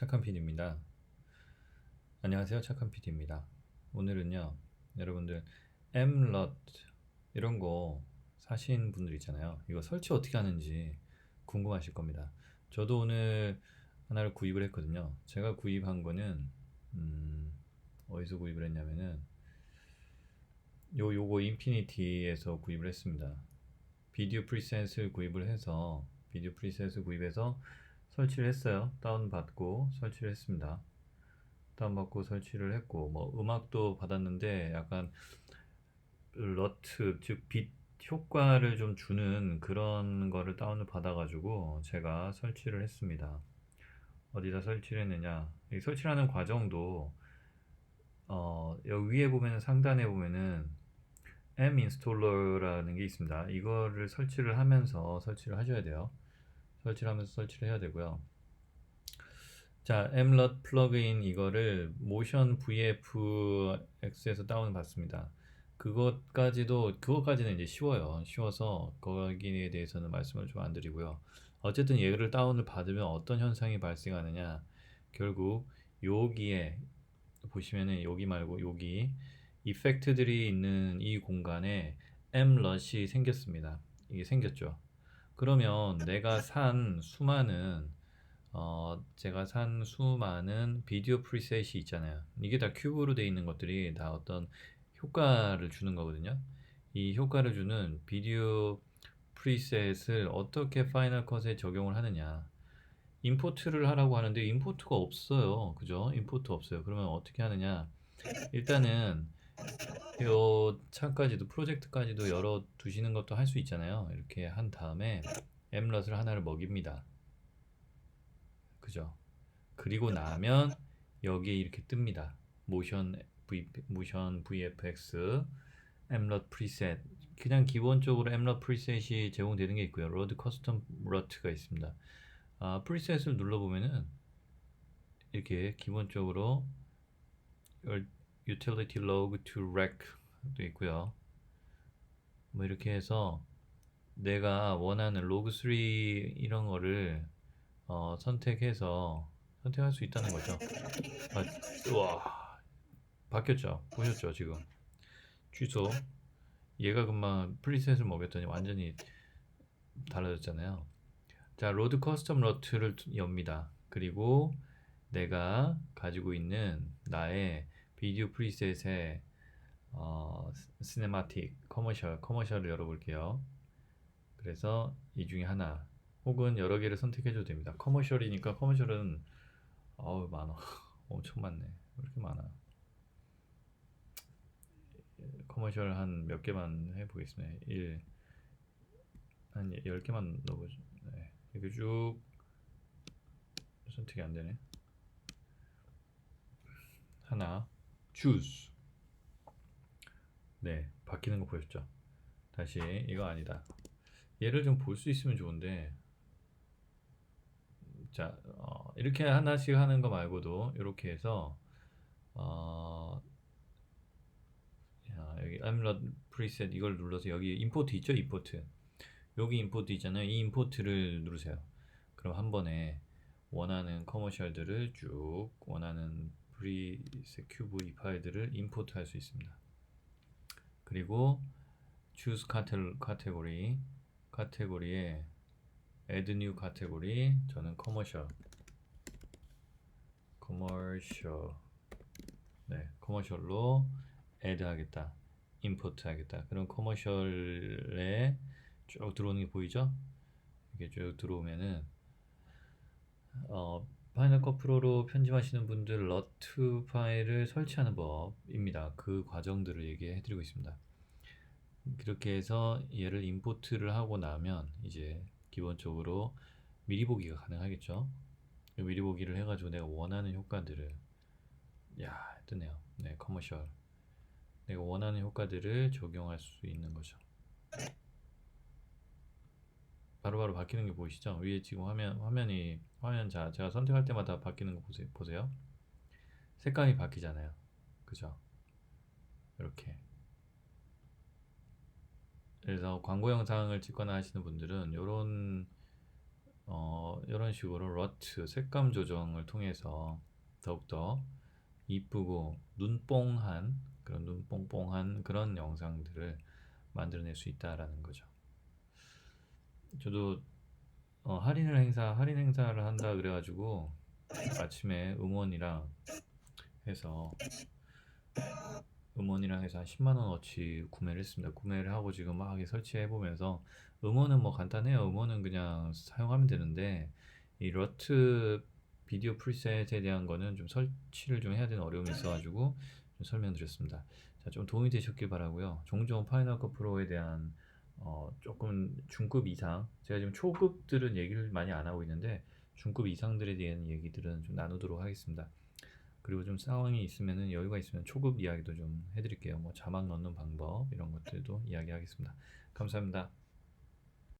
착한 PD입니다. 안녕하세요. 착한 PD입니다. 오늘은요, 여러분들 Mlot 이런 거 사신 분들 있잖아요. 이거 설치 어떻게 하는지 궁금하실 겁니다. 저도 오늘 하나를 구입을 했거든요. 제가 구입한 거는 음, 어디서 구입을 했냐면은 요 요거 인피니티에서 구입을 했습니다. 비디오 프리셋을 구입을 해서 비디오 프리셋을 구입해서 설치를 했어요. 다운받고 설치를 했습니다. 다운받고 설치를 했고 뭐 음악도 받았는데 약간 러트 즉 빛 효과를 좀 주는 그런 거를 다운을 받아가지고 제가 설치를 했습니다. 어디다 설치를 했느냐? 이 설치하는 과정도 어, 여기 위에 보면은 상단에 보면은 M 인스톨러라는 게 있습니다. 이거를 설치를 하면서 설치를 하셔야 돼요. 설치를 하면서 설치를 해야 되고요. 자, Mlut 플러그인 이거를 모션 VFX에서 다운 받습니다. 그것까지도 그것까지는 이제 쉬워요. 쉬워서 거기에 대해서는 말씀을 좀 안 드리고요. 어쨌든 얘를 다운을 받으면 어떤 현상이 발생하느냐? 결국 여기에 보시면은 여기 말고 여기 이펙트들이 있는 이 공간에 Mlet이 생겼습니다. 이게 생겼죠. 그러면 내가 산 수많은 어, 제가 산 수많은 비디오 프리셋이 있잖아요. 이게 다 큐브로 되어 있는 것들이 다 어떤 효과를 주는 거거든요. 이 효과를 주는 비디오 프리셋을 어떻게 파이널 컷에 적용을 하느냐. 임포트를 하라고 하는데 임포트가 없어요. 그죠? 임포트 없어요. 그러면 어떻게 하느냐? 일단은 요 창까지도 프로젝트까지도 열어 두시는 것도 할 수 있잖아요. 이렇게 한 다음에 엠럿을 하나를 먹입니다. 그죠? 그리고 나면 여기에 이렇게 뜹니다. 모션 V 모션 VFX 엠럿 프리셋 그냥 기본적으로 엠럿 프리셋이 제공되는 게 있고요. 로드 커스텀 러트가 있습니다. 아, 프리셋을 눌러 보면은 이렇게 기본적으로 utility log to rec도 있고요. 뭐 이렇게 해서 내가 원하는 로그 3 이런 거를 어, 선택해서 선택할 수 있다는 거죠. 아, 와 바뀌었죠. 보셨죠 지금 취소. 얘가 금방 프리셋을 먹였더니 완전히 달라졌잖아요. 자 로드 커스텀 러트를 엽니다. 그리고 내가 가지고 있는 나의 비디오 프리셋의 어, 시네마틱 커머셜 커머셜을 열어볼게요. 그래서 이 중에 하나 혹은 여러 개를 선택해줘도 됩니다. 커머셜이니까 커머셜은 어우 많아. 엄청 많네. 왜 이렇게 많아? 커머셜 한 몇 개만 해보겠습니다. 1 한 10개만 넣어보죠. 네. 이렇게 쭉 선택이 안 되네. 하나 choose. 네 바뀌는 거 보였죠? 다시 이거 아니다. 얘를 좀 볼 수 있으면 좋은데 자 어, 이렇게 하나씩 하는 거 말고도 이렇게 해서 어, 야, 여기 I'm preset. 이걸 눌러서 여기 임포트 있죠? 임포트 여기 임포트 있잖아요. 이 임포트를 누르세요. 그럼 한 번에 원하는 커머셜들을 쭉 원하는 프리셋 큐브 이 파일들을 임포트 할 수 있습니다. 그리고 choose category 카테고리에 add new 카테고리 저는 커머셜 커머셜 네 커머셜로 add 하겠다 임포트 하겠다. 그럼 커머셜에 쭉 들어오는 게 보이죠? 이게 쭉 들어오면은 어, 파이널 컷 프로로 편집하시는 분들 러트 파일을 설치하는 법입니다 그 과정들을 얘기해 드리고 있습니다 그렇게 해서 얘를 임포트를 하고 나면 이제 기본적으로 미리 보기가 가능하겠죠. 미리 보기를 해가지고 내가 원하는 효과들을 야 뜨네요. 네 커머셜 내가 원하는 효과들을 적용할 수 있는 거죠. 바로 바뀌는 게 보이시죠? 위에 지금 화면 화면이 화면 자 제가 선택할 때마다 바뀌는 거 보세요. 보세요. 색감이 바뀌잖아요. 그죠? 이렇게 그래서 광고 영상을 찍거나 하시는 분들은 이런 어, 이런 식으로 러트 색감 조정을 통해서 더욱더 이쁘고 눈뽕한 그런 눈뽕뽕한 그런 영상들을 만들어낼 수 있다라는 거죠. 저도 어, 할인을 행사 할인 행사를 한다 그래가지고 아침에 음원이랑 해서 음원이랑 해서 한 10만 원어치 구매를 했습니다. 구매를 하고 지금 막 설치해 보면서 음원은 뭐 간단해요. 음원은 그냥 사용하면 되는데 이 러트 비디오 프리셋에 대한 거는 좀 설치를 좀 해야 되는 어려움이 있어가지고 좀 설명드렸습니다. 자, 좀 도움이 되셨길 바라고요. 종종 파이널 컷 프로에 대한 어, 조금 중급 이상 제가 지금 초급들은 얘기를 많이 안 하고 있는데 중급 이상들에 대한 얘기들은 좀 나누도록 하겠습니다. 그리고 좀 상황이 있으면은 여유가 있으면 초급 이야기도 좀 해드릴게요. 뭐 자막 넣는 방법 이런 것들도 이야기하겠습니다. 감사합니다.